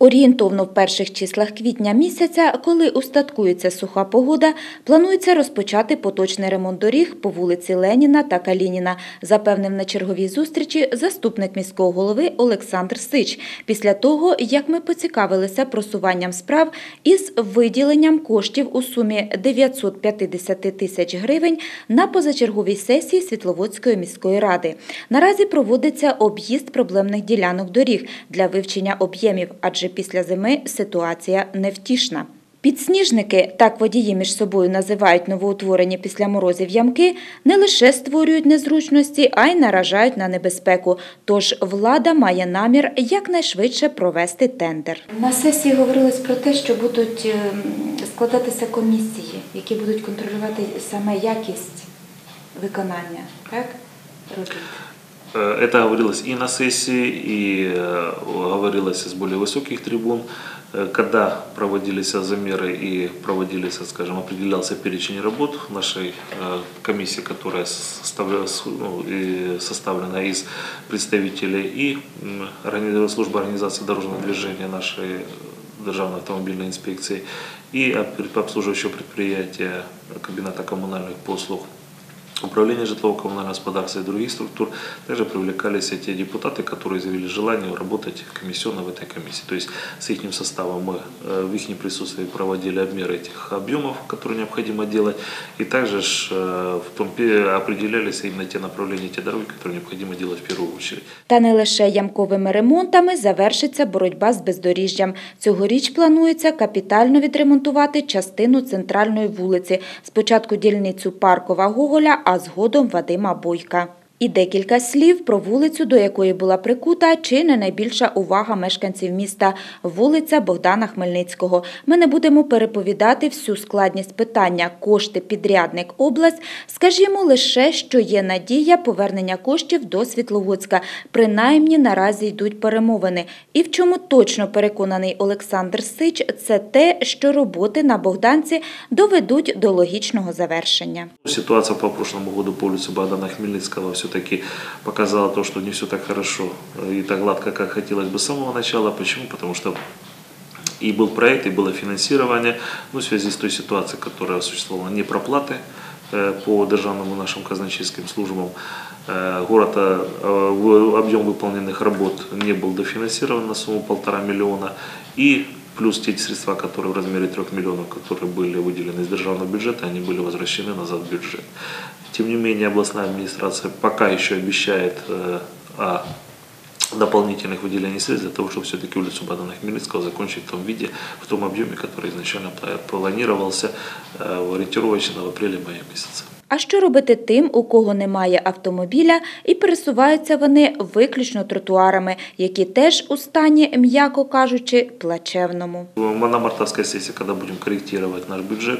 Орієнтовно в перших числах квітня місяця, коли устаткується суха погода, планується розпочати поточний ремонт доріг по вулиці Леніна та Калініна, запевнив на черговій зустрічі заступник міського голови Олександр Сич. Після того, як ми поцікавилися просуванням справ із виділенням коштів у сумі 950 тисяч гривень на позачерговій сесії Світловодської міської ради. Наразі проводиться об'їзд проблемних ділянок доріг для вивчення об'ємів, адже після зими ситуація невтішна. Підсніжники, так водії між собою називають новоутворені після морозів ямки, не лише створюють незручності, а й наражають на небезпеку. Тож влада має намір якнайшвидше провести тендер. На сесії говорилось про те, що будуть ем, складатися комісії, які будуть контролювати саме якість виконання так, робіт. Э, Это говорилось и на сессии, и э, говорилось с более высоких трибун, Э, когда проводились замеры и проводились, скажем, определялся перечень работ нашей комиссии, которая ну, составлена из представителей и службы организации дорожного движения нашей Державной автомобильной инспекции и об- обслуживающего предприятия кабинета коммунальных послуг Управление житлово-коммунального господарства и других структур также привлекались те депутаты, которые заявили желание работать комиссионно в этой комиссии. То есть с их составом мы э, в их присутствии проводили обмеры этих объемов, которые необходимо делать, и также ж, э, в том пе- определялись именно те направления, те дороги, которые необходимо делать в первую очередь. Та не лише ямковими ремонтами завершиться боротьба з бездоріжжям. Цьогоріч планується капітально відремонтувати частину центральної вулиці. Спочатку дільницю Паркова Гоголя, а згодом Вадима Бойка. І декілька слів про вулицю, до якої була прикута чи не найбільша увага мешканців міста – вулиця Богдана Хмельницького. Ми не будемо переповідати всю складність питання кошти підрядник область. Скажімо лише, що є надія повернення коштів до Світловодська. Принаймні наразі йдуть перемовини. І в чому точно переконаний Олександр Сич – це те, що роботи на Богданці доведуть до логічного завершення. Ситуация по прошлому году по улице Богдана Хмельницкого все-таки показала то, что не все так хорошо и так гладко, как хотелось бы с самого начала. Почему? Потому что и был проект, и было финансирование, ну, в связи с той ситуацией, которая существовала, не проплаты э, по державным нашим казначейским службам. Э, Город, э, объем выполненных работ не был дофинансирован на сумму полтора миллиона. И плюс те средства, которые в размере 3 миллионов, которые были выделены из державного бюджета, они были возвращены назад в бюджет. Тем не менее, областная администрация пока еще обещает э, о дополнительных выделений средств для того, чтобы все-таки улицу Богдана Хмельницкого закончить в том виде, в том объеме, который изначально пла- планировался э, ориентировочно в апреле-мае месяце. А що робити тим, у кого немає автомобіля і пересуваються вони виключно тротуарами, які теж у стані, м'яко кажучи, плачевному? На мартовской сессии, когда будем корректировать наш бюджет,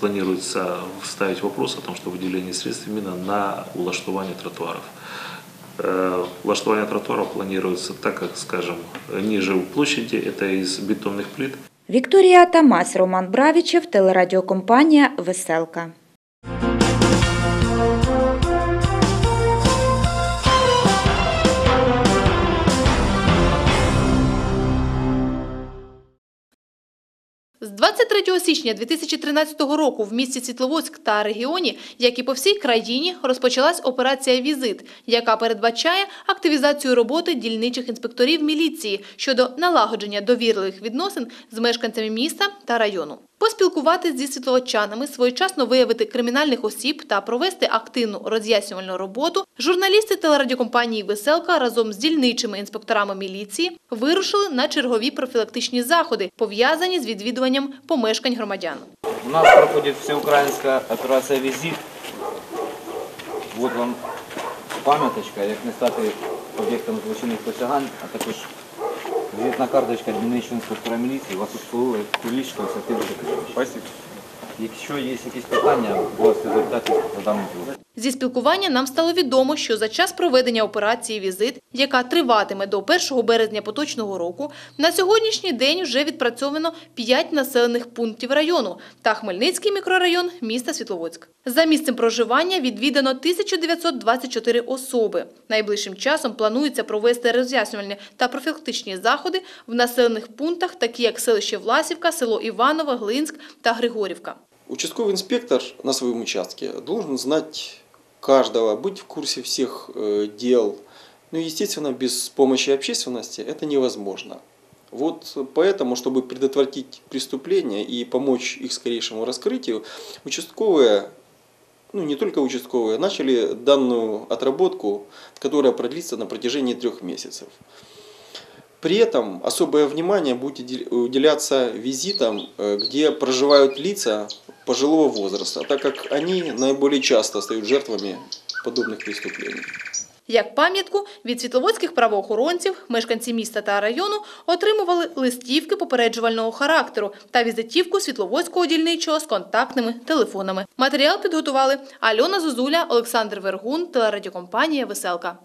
планируется ставить вопрос о том, что выделение средств именно на улаштование тротуаров. Э, Улаштование тротуаров планируется, так как, скажем, ниже в площади, это из бетонных плит, Вікторія Тамась, Роман Бравічев, телерадіокомпанія «Веселка». 23 січня 2013 року в місті Світловодськ та регіоні, як і по всій країні, розпочалась операція «Візит», яка передбачає активізацію роботи дільничих інспекторів міліції щодо налагодження довірливих відносин з мешканцями міста та району. Поспілкуватись зі світловодчанами, своєчасно виявити кримінальних осіб та провести активну роз'яснювальну роботу, журналісти телерадіокомпанії «Веселка» разом з дільничими інспекторами міліції вирушили на чергові профілактичні заходи, пов'язані з відвідуванням помешкань громадян. У нас проходить всеукраїнська операція «Візит». Вот вам пам'яточка, як не стати об'єктом злочинних посягань, а також візитна карточка інструктора міліції. Вас усвоїли кулічка. Спасибо. Якщо є якісь питання, будь ласка, звертайтеся за. Зі спілкування нам стало відомо, що за час проведення операції «Візит», яка триватиме до 1 березня поточного року, на сьогоднішній день вже відпрацьовано 5 населених пунктів району та Хмельницький мікрорайон міста Світловодськ. За місцем проживання відвідано 1924 особи. Найближчим часом планується провести роз'яснювальні та профілактичні заходи в населених пунктах, такі як селище Власівка, село Іваново, Глинськ та Григорівка. Участковый инспектор на своем участке должен знать каждого, быть в курсе всех э, дел. Ну, естественно, без помощи общественности это невозможно. Вот поэтому, чтобы предотвратить преступления и помочь их скорейшему раскрытию, участковые, ну не только участковые, начали данную отработку, которая продлится на протяжении трех месяцев. При этом особое внимание будет уделя- уделяться визитам, э, где проживают лица пожилого возраста, так как они наиболее часто стают жертвами подобных преступлений. Як пам'ятку від світловодських правоохоронців, мешканці міста та району отримували листівки попереджувального характеру та візитівку світловодського дільничого з контактними телефонами. Матеріал підготували Альона Зозуля, Олександр Вергун, телерадіокомпанія «Веселка».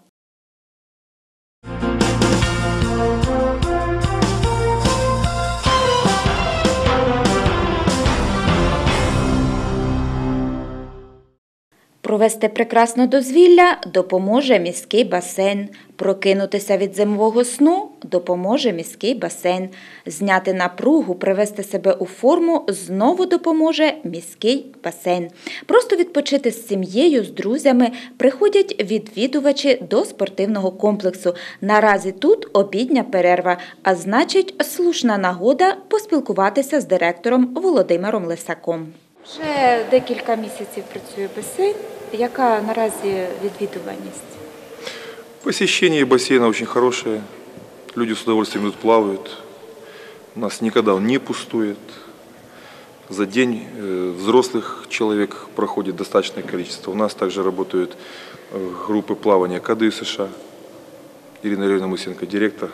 Провести прекрасне дозвілля допоможе міський басейн. Прокинутися від зимового сну допоможе міський басейн. Зняти напругу, привести себе у форму знову допоможе міський басейн. Просто відпочити з сім'єю, з друзями приходять відвідувачі до спортивного комплексу. Наразі тут обідня перерва, а значить, слушна нагода поспілкуватися з директором Володимиром Лисаком. Вже декілька місяців працює басейн. Яка наразі відвідуваність? Посещение бассейна очень хорошее. Люди с удовольствием идут плавают. У нас никогда он не пустует. За день э, взрослых человек проходит достаточное количество. У нас также работают э, группы плавания КД США. Ирина Юрьевна Мысенко, директор.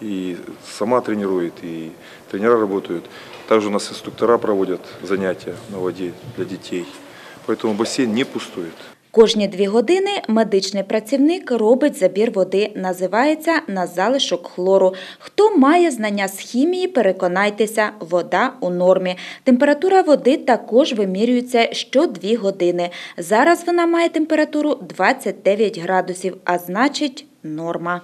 И сама тренирует, и тренера работают. Также у нас инструктора проводят занятия на воде для детей. Поэтому бассейн не пустует. Кожні дві години медичний працівник робить забір води. Називається на залишок хлору. Хто має знання з хімії, переконайтеся, вода у нормі. Температура води також вимірюється що дві години. Зараз вона має температуру 29 градусів, а значить норма.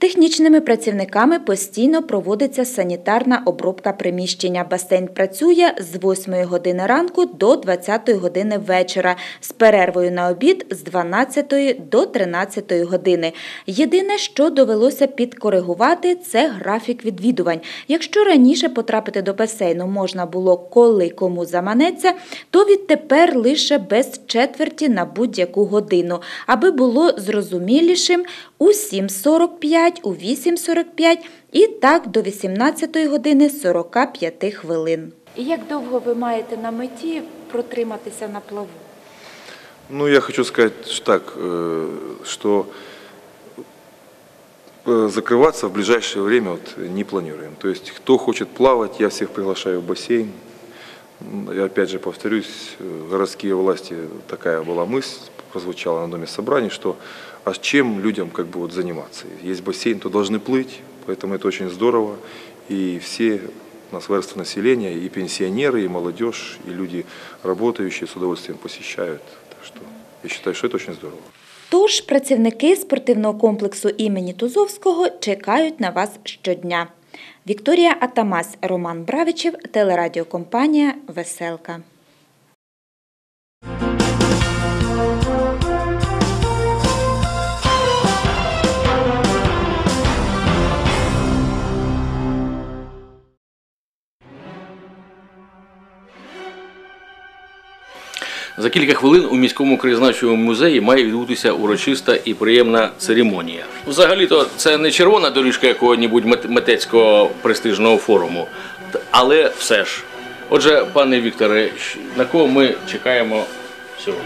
Технічними працівниками постійно проводиться санітарна обробка приміщення. Басейн працює з 8 години ранку до 20 години вечора, з перервою на обід з 12 до 13 години. Єдине, що довелося підкоригувати, це графік відвідувань. Якщо раніше потрапити до басейну можна було коли кому заманеться, то відтепер лише без четверті на будь-яку годину, аби було зрозумілішим у 7.45, у 8.45 і так до 18 години 45 хвилин. І як довго ви маєте на меті протриматися на плаву? Ну, я хочу сказать ш- так, э, что э, закрываться в ближайшее время вот не планируем. То есть, кто хочет плавать, я всех приглашаю в бассейн. М, Я опять же повторюсь, э, городские власти, такая была мысль, прозвучала на Доме собраний, что а чем людям как бы вот заниматься? Есть бассейн, то должны плыть, поэтому это очень здорово. И все у нас верства населения, и пенсионеры, и молодежь, и люди работающие с удовольствием посещают. Так что я считаю, что это очень здорово. Тож працівники спортивного комплексу імені Тузовського чекають на вас щодня. Вікторія Атамас, Роман Бравичев, телерадіокомпанія Веселка. За кілька хвилин у міському краєзнавчому музеї має відбутися урочиста і приємна церемонія. Взагалі-то це не червона доріжка якого-небудь мет- митецького престижного форуму, але все ж. Отже, пане Вікторе, на кого ми чекаємо сьогодні?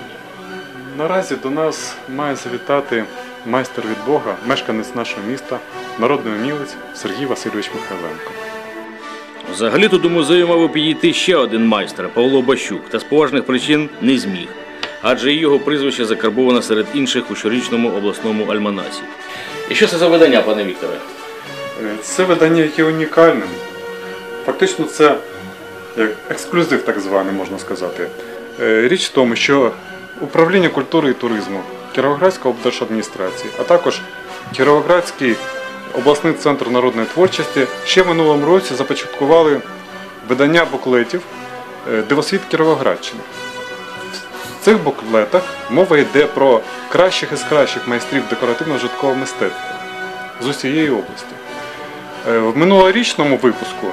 Наразі до нас має завітати майстер від Бога, мешканець нашого міста, народний умілець Сергій Васильович Михайленко. Взагалі-то до музею мав підійти ще один майстер Павло Бащук, та з поважних причин не зміг, адже і його прізвище закарбовано серед інших у щорічному обласному альманасі. І що це за видання, пане Вікторе? Е, Це видання є унікальним. Фактично, це ексклюзив, так званий, можна сказати. Е, Річ в тому, що управління культури і туризму Кіровоградської облдержадміністрації, а також Кіровоградський обласний центр народної творчості ще в минулому році започаткували видання буклетів е, Дивосвіт Кіровоградщини. В цих буклетах мова йде про кращих із кращих майстрів декоративно-житкового мистецтва з усієї області. Е, В минулорічному випуску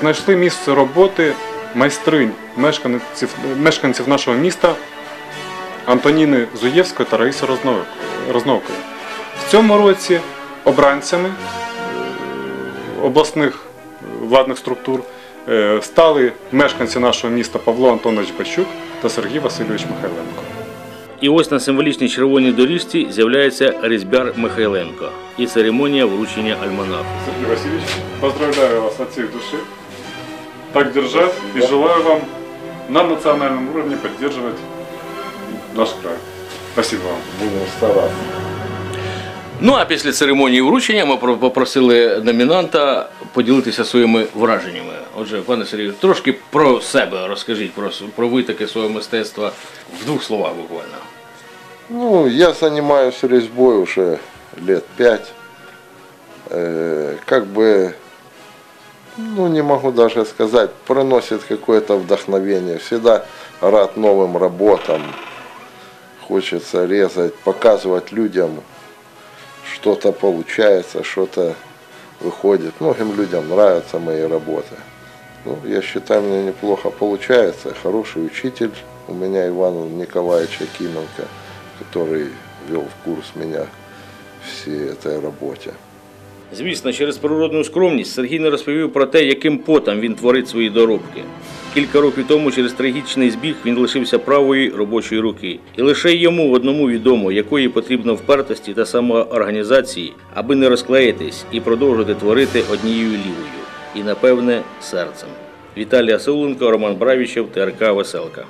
знайшли місце роботи майстринь мешканців, мешканців нашого міста Антоніни Зуєвської та Раїси Розновкої. В цьому році обранцями е, обласних владних структур е, стали мешканці нашого міста Павло Антонович Бащук та Сергій Васильович Михайленко. І ось на символічній червоній доріжці з'являється різьбяр Михайленко і церемонія вручення альманаху. Сергей Васильевич, поздравляю вас от всей души. Так держать и желаю вам на национальном уровне поддерживать наш край. Спасибо вам. Будемо старатися. Ну а після церемонії вручення ми про- попросили номінанта поділитися своїми враженнями. Отже, пане Сергію, трошки про себе розкажіть, про, с- про витоки свого мистецтва в двох словах буквально. Ну, я занимаюсь резьбой уже лет пять. Э, как бы, ну, не могу даже сказать, приносит какое-то вдохновение. Всегда рад новым работам. Хочется резать, показывать людям, что-то получается, что-то выходит. Многим людям нравятся мои работы. Ну, я считаю, мне неплохо получается. Хороший учитель у меня Иван Николаевич Акименко, который вел в курс меня всей этой работе. Звісно, через природну скромність Сергій не розповів про те, яким потом він творить свої доробки. Кілька років тому через трагічний збіг він лишився правої робочої руки, і лише йому одному відомо, якої потрібно впертості та самоорганізації, аби не розклеїтись і продовжувати творити однією лівою, і напевне серцем. Віталій Асауленко, Роман Бравічев, ТРК Веселка.